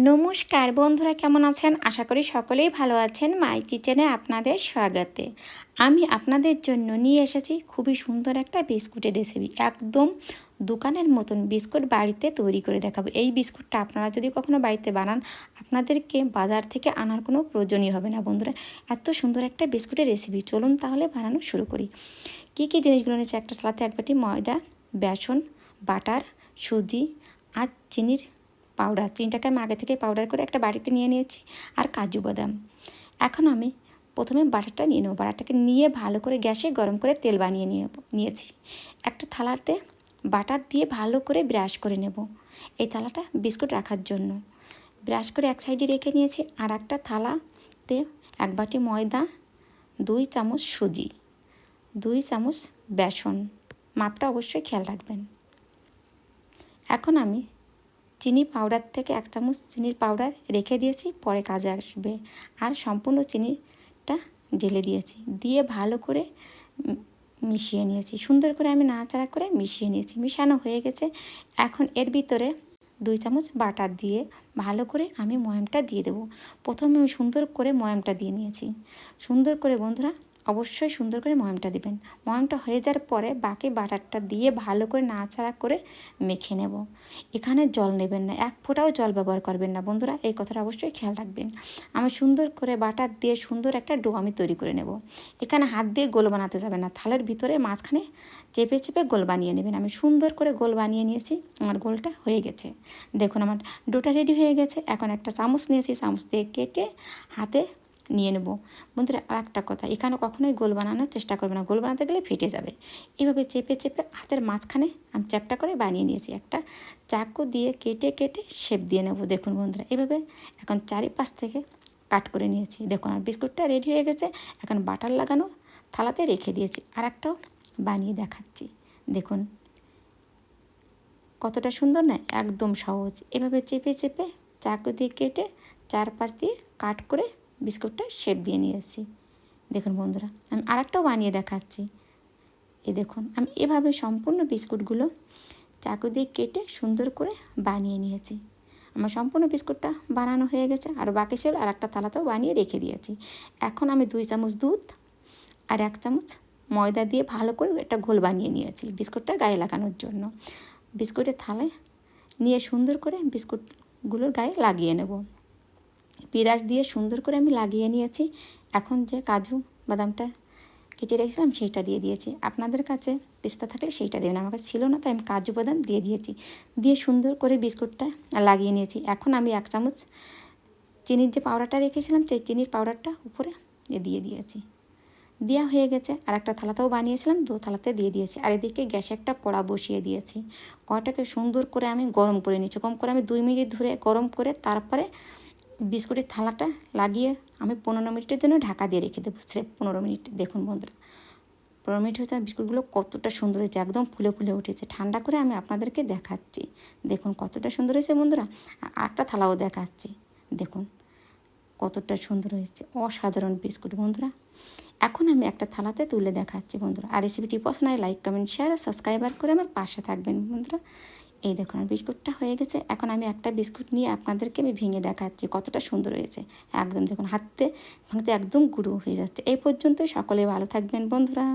নমস্কার বন্ধুরা, কেমন আছেন? আশা করি সকলেই ভালো আছেন। মাই কিচেনে আপনাদের স্বাগতে। আমি আপনাদের জন্য নিয়ে এসেছি খুবই সুন্দর একটা বিস্কুটের রেসিপি। একদম দোকানের মতন বিস্কুট বাড়িতে তৈরি করে দেখাবো। এই বিস্কুটটা আপনারা যদি কখনো বাড়িতে বানান, আপনাদেরকে বাজার থেকে আনার কোনো প্রয়োজনই হবে না বন্ধুরা। এত সুন্দর একটা বিস্কুটের রেসিপি। চলুন তাহলে বানানো শুরু করি। কী কী জিনিসগুলো নিয়েছে? একটা সালাতে এক বাটি ময়দা, বেসন, বাটার, সুজি আর চিনির পাউডার তিনটাকে আমি আগে থেকে পাউডার করে একটা বাড়িতে নিয়ে নিয়েছি, আর কাজু বাদাম। এখন আমি প্রথমে বাটারটা নিয়ে নেব। বাটারটাকে নিয়ে ভালো করে গ্যাসে গরম করে তেল বানিয়ে নিয়ে নিয়েছি। একটা থালাতে বাটার দিয়ে ভালো করে ব্রাশ করে নেব, এই থালাটা বিস্কুট রাখার জন্য। ব্রাশ করে এক সাইডে রেখে নিয়েছি, আর একটা থালাতে এক বাটি ময়দা, দুই চামচ সুজি, দুই চামচ বেসন। মাপটা অবশ্যই খেয়াল রাখবেন। এখন আমি চিনি পাউডার থেকে এক চামচ চিনির পাউডার রেখে দিয়েছি, পরে কাজে আসবে। আর সম্পূর্ণ চিনিটা ঢেলে দিয়েছি। দিয়ে ভালো করে মিশিয়ে নিয়েছি। সুন্দর করে আমি নাড়াচাড়া করে মিশিয়ে নিয়েছি। মিশানো হয়ে গেছে। এখন এর ভিতরে দুই চামচ বাটার দিয়ে ভালো করে আমি ময়ামটা দিয়ে দেবো। প্রথমে আমি সুন্দর করে ময়ামটা দিয়ে নিয়েছি। সুন্দর করে বন্ধুরা অবশ্যই সুন্দর করে ময়ামটা দিবেন। ময়ামটা হয়ে যাওয়ার পরে বাকি বাটারটা দিয়ে ভালো করে নাড়াচাড়া করে মেখে নেব। এখানে জল নেবেন না, এক ফোঁটাও জল ব্যবহার করবেন না। বন্ধুরা, এই কথাটা অবশ্যই খেয়াল রাখবেন। আমি সুন্দর করে বাটার দিয়ে সুন্দর একটা ডো আমি তৈরি করে নেব। এখানে হাত দিয়ে গোল বানাতে যাবেন না, থালের ভিতরে মাঝখানে চেপে চেপে গোল বানিয়ে নেবেন। আমি সুন্দর করে গোল বানিয়ে নিয়েছি, আমার গোলটা হয়ে গেছে। দেখুন, আমার ডোটা রেডি হয়ে গেছে। এখন একটা চামচ নিয়েছি, চামচ দিয়ে কেটে হাতে নিয়ে নেব। বন্ধুরা আর একটা কথা, এখানে কখনোই গোল বানানোর চেষ্টা করবে না। গোল বানাতে গেলে ফেটে যাবে। এভাবে চেপে চেপে হাতের মাঝখানে আমি চ্যাপটা করে বানিয়ে নিয়েছি। একটা চাকু দিয়ে কেটে কেটে শেপ দিয়ে নেব। দেখুন বন্ধুরা, এভাবে এখন চারিপাশ থেকে কাট করে নিয়েছি। দেখুন, আর বিস্কুটটা রেডি হয়ে গেছে। এখন বাটার লাগানো থালাতে রেখে দিয়েছি। আর একটাও বানিয়ে দেখাচ্ছি। দেখুন, কতটা সুন্দর না, একদম সহজ। এভাবে চেপে চেপে চাকু দিয়ে কেটে চারপাশ দিয়ে কাট করে বিস্কুটটা শেপ দিয়ে নিয়েছি। দেখুন বন্ধুরা, আমি আরেকটাও বানিয়ে দেখাচ্ছি। এ দেখুন, আমি এভাবে সম্পূর্ণ বিস্কুটগুলো চাকু দিয়ে কেটে সুন্দর করে বানিয়ে নিয়েছি। আমার সম্পূর্ণ বিস্কুটটা বানানো হয়ে গেছে, আর বাকি ছিল আর একটা থালাতেও বানিয়ে রেখে দিয়েছি। এখন আমি দুই চামচ দুধ আর এক চামচ ময়দা দিয়ে ভালো করে একটা ঘোল বানিয়ে নিয়েছি বিস্কুটটা গায়ে লাগানোর জন্য। বিস্কুটের থালায় নিয়ে সুন্দর করে বিস্কুটগুলোর গায়ে লাগিয়ে নেব। পিঁয়াজ দিয়ে সুন্দর করে আমি লাগিয়ে নিয়েছি। এখন যে কাজু বাদামটা কেটে রেখেছিলাম সেইটা দিয়ে দিয়েছি। আপনাদের কাছে পিস্তা থাকলে সেইটা দেবেন। আমার কাছে ছিল না, তাই আমি কাজু বাদাম দিয়ে দিয়েছি। দিয়ে সুন্দর করে বিস্কুটটা লাগিয়ে নিয়েছি। এখন আমি এক চামচ চিনির যে পাউডারটা রেখেছিলাম, সেই চিনির পাউডারটা উপরে দিয়ে দিয়েছি। দেওয়া হয়ে গেছে। আর একটা থালাতেও বানিয়েছিলাম, দু থালাতে দিয়ে দিয়েছি। আর এদিকে গ্যাসে একটা কড়া বসিয়ে দিয়েছি। কড়াটাকে সুন্দর করে আমি গরম করে নিচ্ছি কম করে আমি দুই মিনিট ধরে গরম করে তারপরে বিস্কুটের থালাটা লাগিয়ে আমি পনেরো মিনিটের জন্য ঢাকা দিয়ে রেখে দেবো। স্রেফ পনেরো মিনিট, দেখুন বন্ধুরা। পনেরো মিনিট হচ্ছে বিস্কুটগুলো কতটা সুন্দর হয়েছে, একদম ফুলে ফুলে উঠেছে। ঠান্ডা করে আমি আপনাদেরকে দেখাচ্ছি। দেখুন কতটা সুন্দর হয়েছে বন্ধুরা। আর একটা থালাও দেখাচ্ছি। দেখুন কতটা সুন্দর হয়েছে। অসাধারণ বিস্কুট বন্ধুরা। এখন আমি একটা থালাতে তুলে দেখাচ্ছি বন্ধুরা। আর রেসিপিটি পছন্দ হয় লাইক, কমেন্ট শেয়ার আর সাবস্ক্রাইবার করে আমার পাশে থাকবেন বন্ধুরা। এই দেখুন বিস্কুটটা হয়ে গেছে। এখন আমি একটা বিস্কুট নিয়ে আপনাদেরকে আমি ভেঙে দেখাচ্ছি, কতটা সুন্দর হয়েছে। একদম দেখুন, হাতে ভাঙতে একদম গুঁড়ো হয়ে যাচ্ছে। এই পর্যন্তই, সকলে ভালো থাকবেন বন্ধুরা।